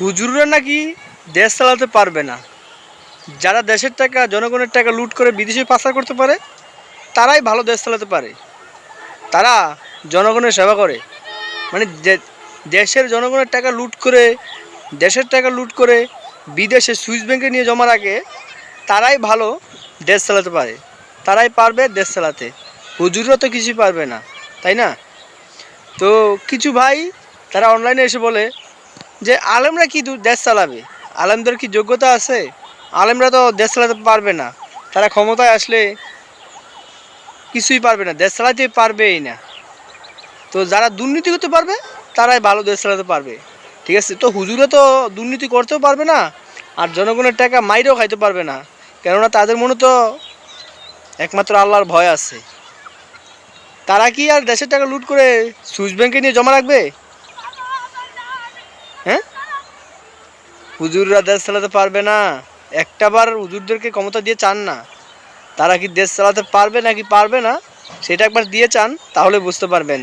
হুজুররা নাকি দেশ চালাতে পারবে না। যারা দেশের টাকা, জনগণের টাকা লুট করে বিদেশে পাচার করতে পারে, তারাই ভালো দেশ চালাতে পারে। তারা জনগণের সেবা করে। মানে দেশের জনগণের টাকা লুট করে, দেশের টাকা লুট করে বিদেশে সুইস ব্যাংকে নিয়ে জমা রাখে, তারাই ভালো দেশ চালাতে পারে। তারাই পারবে দেশ চালাতে। হুজুররা তো কিছুই পারবে না, তাই না? তো কিছু ভাই তারা অনলাইনে এসে বলে যে আলেমরা কি দেশ চালাবে? আলেমদের কি যোগ্যতা আছে? আলেমরা তো দেশ চালাতে পারবে না। তারা ক্ষমতায় আসলে কিছুই পারবে না, দেশ চালাতে পারবেই না। তো যারা দুর্নীতি করতে পারবে, তারাই ভালো দেশ চালাতে পারবে। ঠিক আছে? তো হুজুরে তো দুর্নীতি করতেও পারবে না, আর জনগণের টাকা মাইরেও খাইতে পারবে না। কেননা তাদের মনে তো একমাত্র আল্লাহর ভয় আছে। তারা কি আর দেশের টাকা লুট করে সুইস ব্যাংকে নিয়ে জমা রাখবে? হ্যাঁ? হুজুররা দেশ চালাতে পারবে না। একটাবার হুজুরদেরকে ক্ষমতা দিয়ে চান না। তারা কি দেশ চালাতে পারবে নাকি পারবে না, সেটা একবার দিয়ে চান, তাহলে বুঝতে পারবেন।